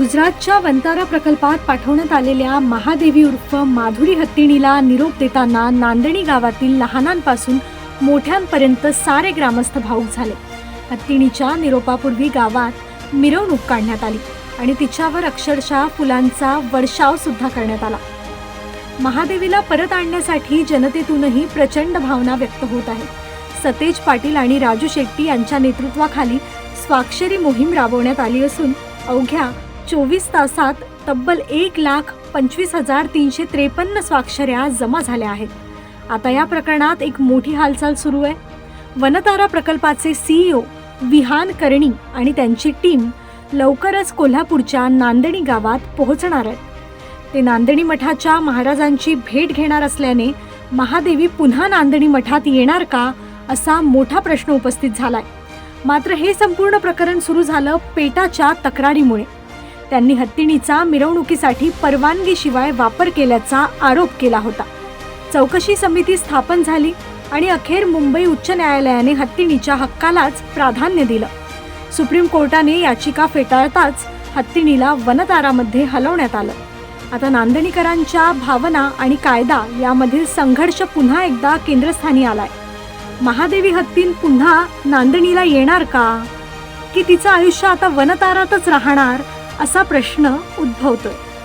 गुजरातच्या वंतारा प्रकल्पात पाठवण्यात आलेल्या महादेवी उर्फ माधुरी हत्तीणीला निरोप देताना नांदणी गावातील लहानांपासून मोठ्यांपर्यंत सारे ग्रामस्थ भाऊक झाले. हत्तीणीच्या निरोपापूर्वी गावात मिरवणूक काढण्यात आली आणि तिच्यावर अक्षरशः फुलांचा वर्षाव सुद्धा करण्यात आला. महादेवीला परत आणण्यासाठी जनतेतूनही प्रचंड भावना व्यक्त होत आहे. सतेज पाटील आणि राजू शेट्टी यांच्या नेतृत्वाखाली स्वाक्षरी मोहीम राबवण्यात आली असून अवघ्या चोवीस तासात तब्बल एक लाख पंचवीस हजार तीनशे त्रेपन्न स्वाक्षऱ्या जमा झाल्या आहेत. आता या प्रकरणात एक मोठी हालचाल सुरू आहे. वनतारा प्रकल्पाचे सीईओ विहान करणी आणि त्यांची टीम लवकरच कोल्हापूरच्या नांदणी गावात पोहोचणार आहेत. ते नांदणी मठाच्या महाराजांची भेट घेणार असल्याने महादेवी पुन्हा नांदणी मठात येणार का असा मोठा प्रश्न उपस्थित झालाय. मात्र हे संपूर्ण प्रकरण सुरू झालं पेटाच्या तक्रारीमुळे. त्यांनी हत्तीणीचा मिरवणुकीसाठी परवानगीशिवाय वापर केल्याचा आरोप केला होता. चौकशी समिती स्थापन झाली आणि अखेर मुंबई उच्च न्यायालयाने हत्तीणीच्या हक्कालाच प्राधान्य दिलं. सुप्रीम कोर्टाने याचिका फेटाळताच हत्तीणीला वनतारामध्ये हलवण्यात आलं. आता नांदणीकरांच्या भावना आणि कायदा यामधील संघर्ष पुन्हा एकदा केंद्रस्थानी आलाय. महादेवी हत्तीन पुन्हा नांदणीला येणार का? की तिचं आयुष्य आता वनतारातच राहणार? असा प्रश्न उद्भवतोय.